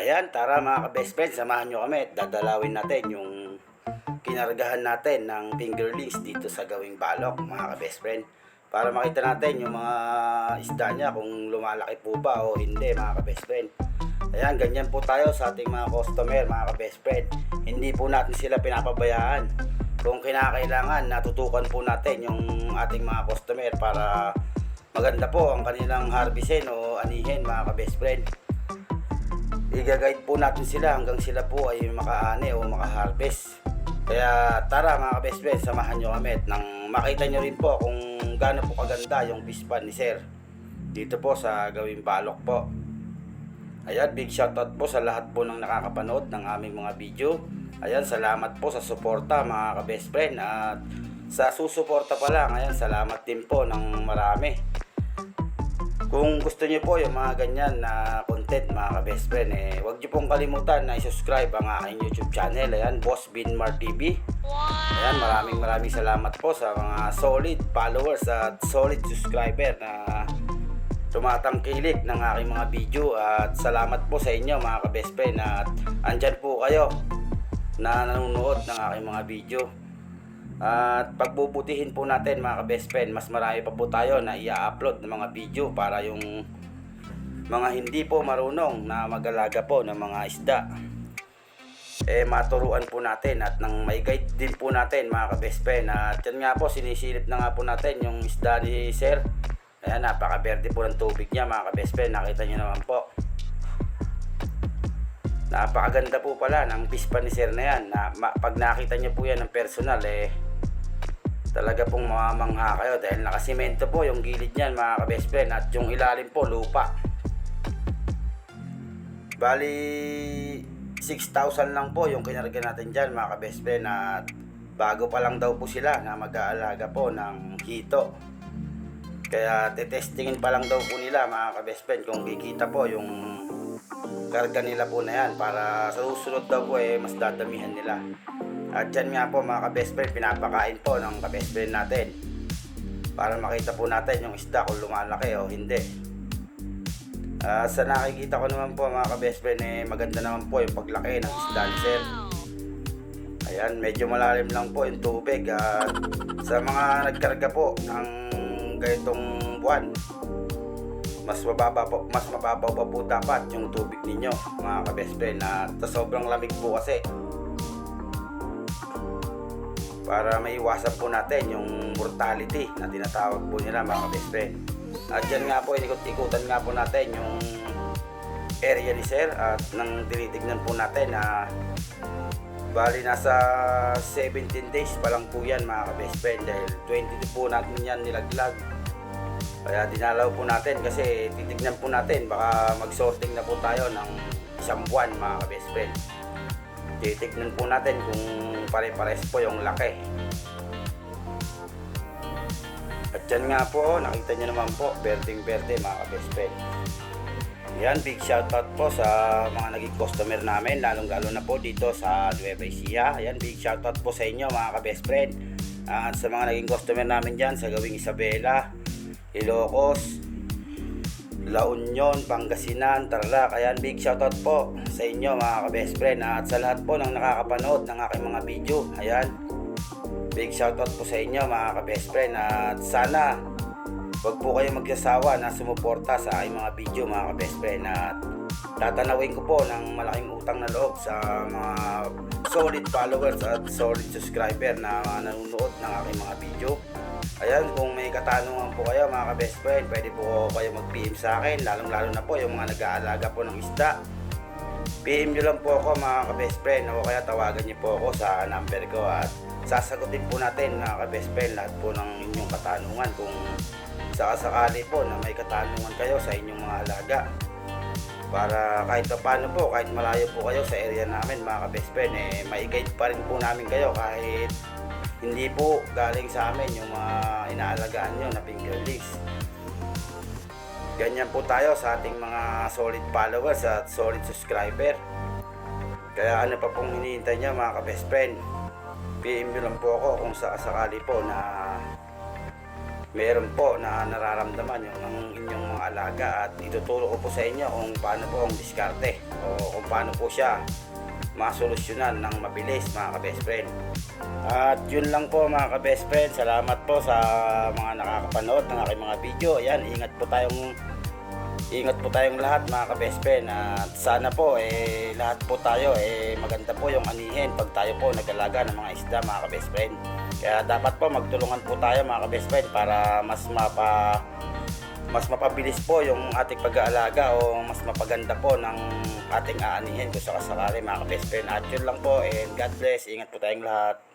Ayan, tara mga ka-best friend, samahan nyo kami at dadalawin natin yung kinargahan natin ng fingerlings dito sa gawing balok mga ka-best friend. Para makita natin yung mga isda niya kung lumalaki po ba o hindi mga ka-best friend. Ayan, ganyan po tayo sa ating mga customer mga ka-best friend. Hindi po natin sila pinapabayaan. Kung kinakailangan, natutukan po natin yung ating mga customer para maganda po ang kanilang harvestin o anihin mga ka-best friend i-guide po natin sila hanggang sila po ay makaani o makaharvest. Kaya tara mga ka-best friend, samahan nyo kami at nang makita nyo rin po kung gaano po kaganda yung pispan ni Sir. Dito po sa gawing balok po. Ayan, big shoutout po sa lahat po ng nakakapanood ng aming mga video. Ayan, salamat po sa suporta mga ka-best friend at sa susuporta pa lang, ayan, salamat din po ng marami. Kung gusto niyo po yung mga ganyan na content mga ka-best friend, eh, huwag niyo pong kalimutan na i-subscribe ang aking YouTube channel. Ayan, Boss Binmar TV. Ayan, maraming maraming salamat po sa mga solid followers at solid subscriber na tumatangkilik ng aking mga video at salamat po sa inyo mga ka-best friend at andyan po kayo na nanonood ng aking mga video. At pagbubutihin po natin mga ka-best friend, mas marami pa po tayo na i-upload ng mga video para yung mga hindi po marunong na mag-alaga po ng mga isda. Eh maturuan po natin at nang may guide din po natin mga ka-best friend. At yan nga po, sinisilip na nga po natin yung isda ni Sir. Ayan, napaka-verde po ng tubig niya mga ka-best friend. Nakita niyo naman po. Napakaganda po pala ng pispa ni Sir na yan. Na, ma- pag nakita niyo po yan ng personal, eh, talaga pong mamamangha kayo dahil nakasimento po yung gilid niyan mga ka-best friend at yung ilalim po lupa. Bali, 6,000 lang po yung kinarga natin dyan mga ka-best friend at bago pa lang daw po sila na mag-aalaga po ng hito. Kaya tetestingin pa lang daw po nila mga ka-best friend kung kikita po yung karga nila po na yan para sa susunod daw po eh mas dadamihan nila. At yan nga po mga ka-best friend, pinapakain po ng ka-best friend natin para makita po natin yung isda kung lumalaki o hindi. Ah, sa nakikita ko naman po mga ka-best friend, eh, maganda naman po yung paglaki ng Sir. Ayan, medyo malalim lang po yung tubig at sa mga nagkarga po ng ganitong buwan, mas mababa po, mas mababaw pa po dapat yung tubig ninyo mga ka-best friend na sa sobrang lamig po kasi para maiwasan po natin yung mortality na tinatawag po nila mga best friend. At yan nga po, inikot-ikutan nga po natin yung area ni Sir at nang tinitignan po natin na bali nasa 17 days pa lang po yan mga best friend dahil 22 po natin yan nilaglag. Kaya dinalaw po natin kasi titignan po natin baka mag-sorting na po tayo ng isang buwan mga best friend titignan po natin kung pare-pares po yung laki. At yan nga po, nakita nyo naman po, berding-berde mga ka-best friend. Yan, big shoutout po sa mga naging customer namin, lalong-lalo na po dito sa Nueva Ecija. Yan, big shoutout po sa inyo mga ka-best friend. At sa mga naging customer namin dyan sa gawing Isabela, Ilocos, La Union, Pangasinan, Tarlac. Ayan, big shoutout po sa inyo mga ka-best friend at sa lahat po ng nakakapanood ng aking mga video. Ayan, big shoutout po sa inyo mga ka-best friend at sana wag po kayo magsasawa na sumuporta sa aking mga video mga ka-best friend at tatanawin ko po ng malaking utang na loob sa mga solid followers at solid subscriber na nanonood ng aking mga video. Ayan, kung may katanungan po kayo mga ka-best friend, pwede po kayo mag-PM sa akin, lalong-lalo na po yung mga nag-aalaga po ng isda. PM nyo lang po ako mga ka-best friend o kaya tawagan nyo po ako sa number ko at sasagutin po natin mga ka-best friend lahat po ng inyong katanungan kung sakasakali po na may katanungan kayo sa inyong mga alaga. Para kahit pa paano po, kahit malayo po kayo sa area namin mga ka-best friend, eh, may guide pa rin po namin kayo kahit hindi po galing sa amin yung mga inaalagaan nyo na fingerlings. Ganyan po tayo sa ating mga solid followers at solid subscriber. Kaya ano pa pong hinihintay niya mga ka-best friend. PM nyo lang po ako kung sakasakali po na meron po na nararamdaman yung ang inyong mga alaga at ituturo ko po sa inyo kung paano po ang diskarte o kung paano po siya masolusyonan ng mabilis mga ka-best friend. At yun lang po mga ka-best friend. Salamat po sa mga nakakapanood ng aking mga video. Ayan, ingat po tayong ingat po tayong lahat mga ka-best friend. At sana po eh lahat po tayo eh maganda po yung anihin pag tayo po nagalaga ng mga isda mga ka-best friend. Kaya dapat po magtulungan po tayo mga ka-best friend para mas mapa mas mapabilis po yung ating pag-aalaga o mas mapaganda po ng ating aanihin kung sakasakali mga ka-best friend. At yun lang po and God bless. Ingat po tayong lahat.